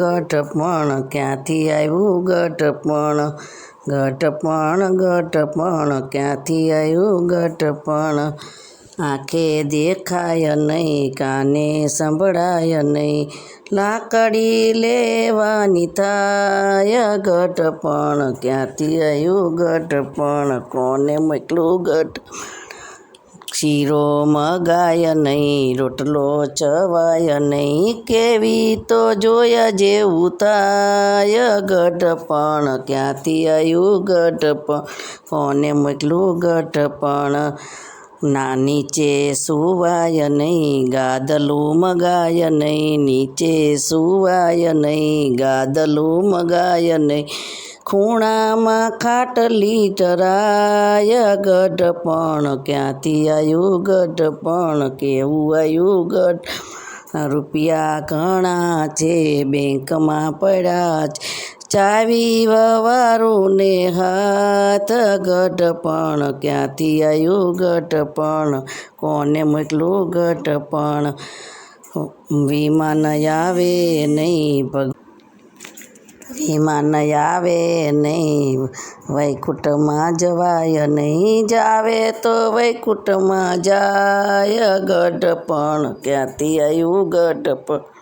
ગઢપણ ક્યાંથી આવ્યું ગઢપણ? ગઢપણ ગઢપણ ક્યાંથી આવ્યું ગઢપણ? આંખે દેખાય નહીં, કાને સંભળાય નહીં. લાકડી લેવાની થાય ગઢપણ ક્યાંથી આવ્યું ગઢપણ? કોને મોકલું ગઢ? શીરો મગાય નહીં, રોટલો ચવાય નહીં, કેવી તો જોયા જેવું થાય. ગઢપણ ક્યાંથી આવ્યું ગઢપણ કોને મોકલું ગઢપણ ના નીચે સુવાય નહીં, ગાદલું મગાય નહીં, નીચે સુવાય નહીં, ગાદલું મગાય નહીં. ખૂણામાં ખાટલી ટરાય ગઢપણ ક્યાંથી આવ્યું ગઢપણ કેવું આવ્યું ગઢ? રૂપિયા ઘણા છે, બેંકમાં પડ્યા છે ચાવી વવારું ને હાથ ગઢપણ ક્યાંથી આવ્યું ગઢપણ કોને મોકલું ગઢપણ વિમાન આવે નહીં ભગ વિમાન આવે નહીં. વૈકુંઠમાં જવાય નહીં જાવે તો વૈકુંઠમાં જાય ગઢ પણ. ક્યાંથી આવ્યું ગઢપણ